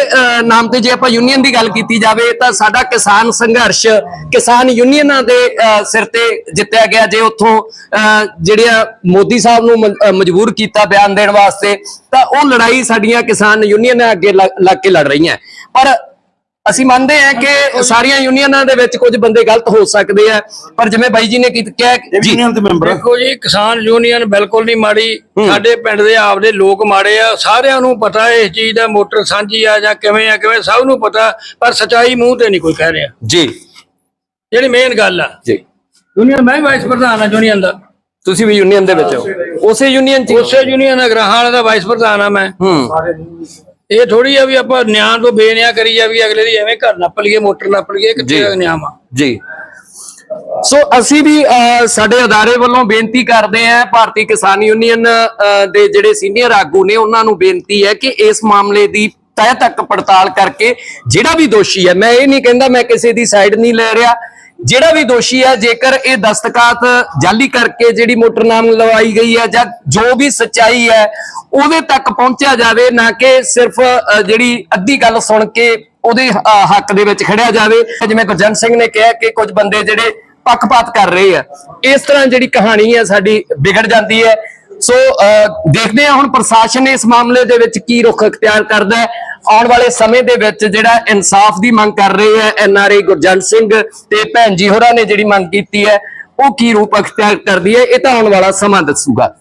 ਨਾਮ ਤੇ ਜੇ ਆਪਾਂ ਯੂਨੀਅਨ ਦੀ ਗੱਲ ਕੀਤੀ ਜਾਵੇ ਤਾਂ ਸਾਡਾ ਕਿਸਾਨ ਸੰਘਰਸ਼ ਕਿਸਾਨ ਯੂਨੀਅਨਾਂ ਦੇ ਸਿਰ ਤੇ ਜਿੱਤਿਆ ਗਿਆ। ਜੇ ਉੱਥੋਂ ਜਿਹੜਿਆ ਮੋਦੀ ਸਾਹਿਬ ਨੂੰ ਮਜਬੂਰ ਕੀਤਾ ਬਿਆਨ ਦੇਣ ਵਾਸਤੇ ਤਾਂ ਉਹ ਲੜਾਈ ਸਾਡੀਆਂ ਕਿਸਾਨ ਯੂਨੀਅਨਾਂ ਅੱਗੇ ਲੱਗ ਕੇ ਲੜ ਰਹੀਆਂ। ਪਰ ਅਸੀਂ ਮੰਨਦੇ ਹਾਂ ਕਿ ਸਾਰੀਆਂ ਯੂਨੀਅਨਾਂ ਦੇ ਵਿੱਚ ਕੁਝ ਬੰਦੇ ਗਲਤ ਹੋ ਸਕਦੇ ਆ ਪਰ ਜਿਵੇਂ ਬਾਈ ਜੀ ਨੇ ਕਿਹਾ ਯੂਨੀਅਨ ਦੇ ਮੈਂਬਰ ਦੇਖੋ ਜੀ ਕਿਸਾਨ ਯੂਨੀਅਨ ਬਿਲਕੁਲ ਨਹੀਂ ਮਾੜੀ। ਸਾਡੇ ਪਿੰਡ ਦੇ ਆਪਦੇ ਲੋਕ ਮਾੜੇ ਆ ਸਾਰਿਆਂ ਨੂੰ ਪਤਾ ਇਸ ਚੀਜ਼ ਦਾ ਮੋਟਰ ਸਾਂਝੀ ਆ ਜਾਂ ਕਿਵੇਂ ਆ ਕਿਵੇਂ ਸਭ ਨੂੰ ਪਤਾ ਪਰ ਸਚਾਈ ਮੂੰਹ ਤੇ ਨਹੀਂ ਕੋਈ ਕਹਿ ਰਿਹਾ। ਜੀ। ਜਿਹੜੀ ਮੇਨ ਗੱਲ ਆ। ਜੀ। ਯੂਨੀਅਨ ਮੈਂ ਵੀ ਵਾਈਸ ਪ੍ਰਧਾਨ ਆ ਯੂਨੀਅਨ ਦਾ। ਤੁਸੀਂ ਵੀ ਯੂਨੀਅਨ ਦੇ ਵਿੱਚ ਹੋ। ਉਸੇ ਯੂਨੀਅਨ ਚ? ਉਸੇ ਯੂਨੀਅਨ ਅਗਰਾਹਾਂ ਵਾਲਾ ਦਾ ਵਾਈਸ ਪ੍ਰਧਾਨ ਆ ਮੈਂ ਹੂੰ ਇਹ ਥੋੜੀ ਆ ਵੀ ਆਪਾਂ ਨਿਆਂ ਤੋਂ ਬੇਨਿਆਂ ਕਰੀ ਜਾ ਵੀ ਅਗਲੇ ਦੀ ਐਵੇਂ ਘਰ ਨੱਪ ਲਈਏ ਮੋਟਰ ਨੱਪ ਲਈਏ। ਕਿੱਥੇ ਨਿਆਂ ਆ ਜੀ ਸੋ ਅਸੀਂ ਵੀ ਸਾਡੇ ਅਦਾਰੇ ਵੱਲੋਂ ਬੇਨਤੀ ਕਰਦੇ ਹਾਂ ਭਾਰਤੀ ਕਿਸਾਨ ਯੂਨੀਅਨ ਦੇ ਜਿਹੜੇ ਸੀਨੀਅਰ ਆਗੂ ਨੇ ਉਹਨਾਂ ਨੂੰ ਬੇਨਤੀ ਹੈ ਕਿ ਇਸ ਮਾਮਲੇ ਦੀ ਤਹਿ ਤੱਕ ਪੜਤਾਲ ਕਰਕੇ ਜਿਹੜਾ ਵੀ ਦੋਸ਼ੀ ਹੈ ਮੈਂ ਇਹ ਨਹੀਂ ਕਹਿੰਦਾ ਮੈਂ ਕਿਸੇ ਦੀ ਸਾਈਡ ਨਹੀਂ ਲੈ ਰਿਹਾ ਜਿਹੜਾ ਵੀ ਦੋਸ਼ੀ ਹੈ ਜੇਕਰ ਇਹ ਦਸਤਕਾਤ ਜਾਲੀ ਕਰਕੇ ਜਿਹੜੀ ਮੋਟਰ ਨਾਮ ਲਵਾਈ ਗਈ ਹੈ ਜਾਂ ਜੋ ਵੀ ਸੱਚਾਈ ਹੈ ਉਹਦੇ ਤੱਕ ਪਹੁੰਚਿਆ ਜਾਵੇ ਨਾ ਕਿ ਸਿਰਫ ਅਹ, ਜਿਹੜੀ ਅੱਧੀ ਗੱਲ ਸੁਣ ਕੇ ਉਹਦੇ ਹੱਕ ਦੇ ਵਿੱਚ ਖੜਿਆ ਜਾਵੇ। ਜਿਵੇਂ ਗੁਰਜਨ ਸਿੰਘ ਨੇ ਕਿਹਾ ਕਿ ਕੁਝ ਬੰਦੇ ਜਿਹੜੇ ਪੱਖਪਾਤ ਕਰ ਰਹੇ ਆ। ਇਸ ਤਰ੍ਹਾਂ ਜਿਹੜੀ ਕਹਾਣੀ ਹੈ ਸਾਡੀ ਵਿਗੜ ਜਾਂਦੀ ਹੈ। ਸੋ ਅਹ, ਦੇਖਦੇ ਹਾਂ ਹੁਣ ਪ੍ਰਸ਼ਾਸਨ ਇਸ ਮਾਮਲੇ ਦੇ ਵਿੱਚ ਕੀ ਰੁਖ ਅਖਤਿਆਰ ਕਰਦਾ ਹੈ। ਆਉਣ ਵਾਲੇ ਸਮੇਂ ਦੇ ਵਿੱਚ ਜਿਹੜਾ ਇਨਸਾਫ ਦੀ ਮੰਗ ਕਰ ਰਹੇ ਹੈ ਐਨਆਰਆਈ ਗੁਰਜੰਟ ਸਿੰਘ ਤੇ ਭੈਣ ਜੀ ਹੋਰਾਂ ਨੇ ਜਿਹੜੀ ਮੰਗ ਕੀਤੀ ਹੈ ਉਹ ਕੀ ਰੂਪ ਅਖਤਿਆਰ ਕਰਦੀ ਹੈ ਇਹ ਤਾਂ ਆਉਣ ਵਾਲਾ ਸਮਾਂ ਦੱਸੂਗਾ।